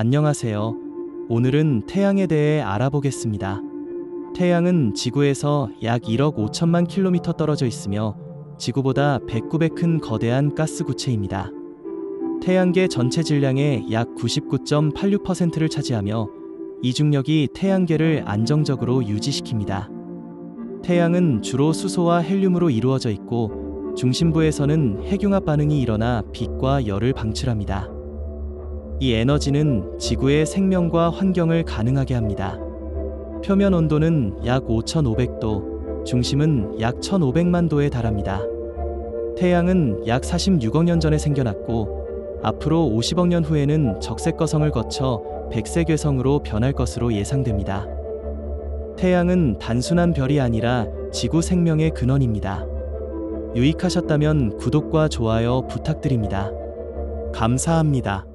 안녕하세요. 오늘은 태양에 대해 알아보겠습니다. 태양은 지구에서 약 1억 5천만 킬로미터 떨어져 있으며 지구보다 배꼽에 큰 거대한 가스 구체입니다. 태양계 전체 질량의 약 99.86%를 차지하며 이중력이 태양계를 안정적으로 유지시킵니다. 태양은 주로 수소와 헬륨으로 이루어져 있고 중심부에서는 핵융합 반응이 일어나 빛과 열을 방출합니다. 이 에너지는 지구의 생명과 환경을 가능하게 합니다. 표면 온도는 약 5,500도, 중심은 약 1,500만 도에 달합니다. 태양은 약 46억 년 전에 생겨났고 앞으로 50억 년 후에는 적색 거성을 거쳐 백색 외성으로 변할 것으로 예상됩니다. 태양은 단순한 별이 아니라 지구 생명의 근원입니다. 유익하셨다면 구독과 좋아요 부탁드립니다. 감사합니다.